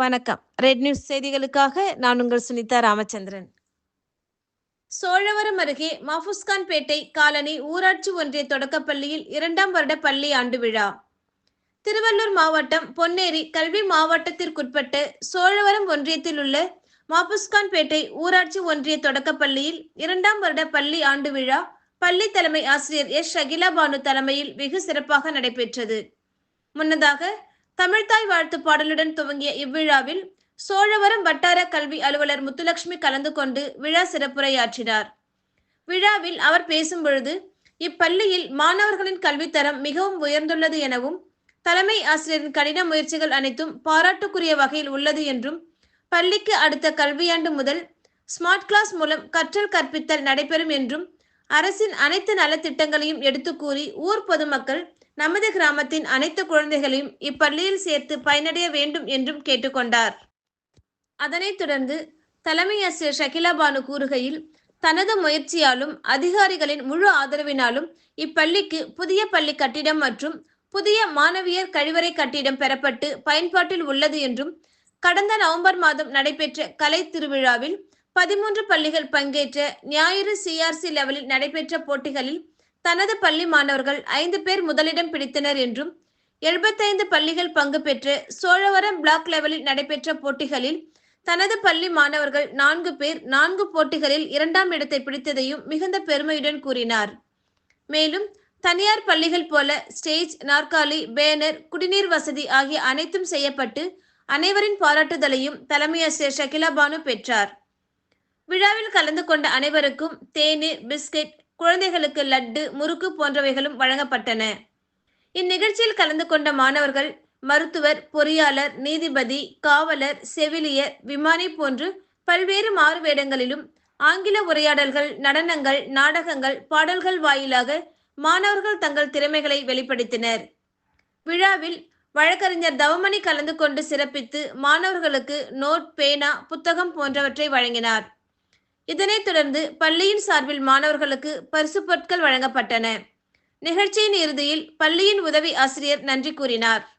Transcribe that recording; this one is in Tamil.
வணக்கம். ரெட் நியூஸ் செய்திகளுக்காக நான் உங்கள் சுனிதா ராமச்சந்திரன். சோழவரம் அருகே மாஃபுஸ்கான்பேட்டை காலனி ஊராட்சி ஒன்றிய தொடக்கப்பள்ளியில் இரண்டாம் வருட பள்ளி ஆண்டு விழா. திருவள்ளூர் மாவட்டம் பொன்னேரி கல்வி மாவட்டத்திற்குட்பட்டு சோழவரம் ஒன்றியத்தில் உள்ள மாபுஸ்கான்பேட்டை ஊராட்சி ஒன்றிய தொடக்கப்பள்ளியில் இரண்டாம் வருட பள்ளி ஆண்டு விழா பள்ளி தலைமை ஆசிரியர் எஸ். ஷகிலா பானு தலைமையில் வெகு சிறப்பாக நடைபெற்றது. முன்னதாக தமிழ்தாய் வாழ்த்து பாடலுடன் துவங்கிய இவ்விழாவில் சோழவரம் வட்டார கல்வி அலுவலர் முத்துலட்சுமி கலந்து கொண்டு விழா சிறப்புரையாற்றினார். விழாவில் அவர் பேசும் பொழுது இப்பள்ளியில் மாணவர்களின் கல்வித்தரம் மிகவும் உயர்ந்துள்ளது எனவும் தலைமை ஆசிரியரின் கடின முயற்சிகள் அனைத்தும் பாராட்டுக்குரிய வகையில் உள்ளது என்றும் பள்ளிக்கு அடுத்த கல்வியாண்டு முதல் ஸ்மார்ட் கிளாஸ் மூலம் கற்றல் கற்பித்தல் நடைபெறும் என்றும் அரசின் அனைத்து நலத்திட்டங்களையும் எடுத்து கூறி ஊர் பொதுமக்கள் நமது கிராமத்தின் அனைத்து குழந்தைகளையும் இப்பள்ளியில் சேர்த்து பயனடைய வேண்டும் என்றும் கேட்டுக்கொண்டார். அதனைத் தொடர்ந்து தலைமை ஆசிரியர் ஷகிலா பானு கூறுகையில் தனது முயற்சியாலும் அதிகாரிகளின் முழு ஆதரவினாலும் இப்பள்ளிக்கு புதிய பள்ளி கட்டிடம் மற்றும் புதிய மாணவியர் கழிவறை கட்டிடம் பெறப்பட்டு பயன்பாட்டில் உள்ளது என்றும் கடந்த நவம்பர் மாதம் நடைபெற்ற கலை திருவிழாவில் பதிமூன்று பள்ளிகள் பங்கேற்ற ஞாயிறு சிஆர்சி லெவலில் நடைபெற்ற போட்டிகளில் தனது பள்ளி மாணவர்கள் ஐந்து பேர் முதலிடம் பிடித்தனர் என்றும் எழுபத்தைந்து பள்ளிகள் பங்கு பெற்று சோழவரம் பிளாக் லெவலில் நடைபெற்ற போட்டிகளில் தனது பள்ளி மாணவர்கள் நான்கு பேர் நான்கு போட்டிகளில் இரண்டாம் இடத்தை பிடித்ததையும் மிகுந்த பெருமையுடன் கூறினார். மேலும் தனியார் பள்ளிகள் போல ஸ்டேஜ் நாற்காலி பேனர் குடிநீர் வசதி ஆகிய அனைத்தும் செய்யப்பட்டு அனைவரின் பாராட்டுதலையும் தலைமையாசிரியர் ஷகிலா பானு பெற்றார். விழாவில் கலந்து கொண்ட அனைவருக்கும் தேநீர் பிஸ்கெட் குழந்தைகளுக்கு லட்டு முறுக்கு போன்றவைகளும் வழங்கப்பட்டன. இந்நிகழ்ச்சியில் கலந்து கொண்ட மாணவர்கள் மருத்துவர் பொறியாளர் நீதிபதி காவலர் செவிலியர் விமானி போன்று பல்வேறு மாறுவேடங்களிலும் ஆங்கில உரையாடல்கள் நடனங்கள் நாடகங்கள் பாடல்கள் வாயிலாக மாணவர்கள் தங்கள் திறமைகளை வெளிப்படுத்தினர். விழாவில் வழக்கறிஞர் தவமணி கலந்து கொண்டு சிறப்பித்து மாணவர்களுக்கு நோட் பேனா புத்தகம் போன்றவற்றை வழங்கினார். இதனைத் தொடர்ந்து பள்ளியின் சார்பில் மாணவர்களுக்கு பரிசு பொருட்கள் வழங்கப்பட்டன. நிகழ்ச்சியின் இறுதியில் பள்ளியின் உதவி ஆசிரியர் நன்றி கூறினார்.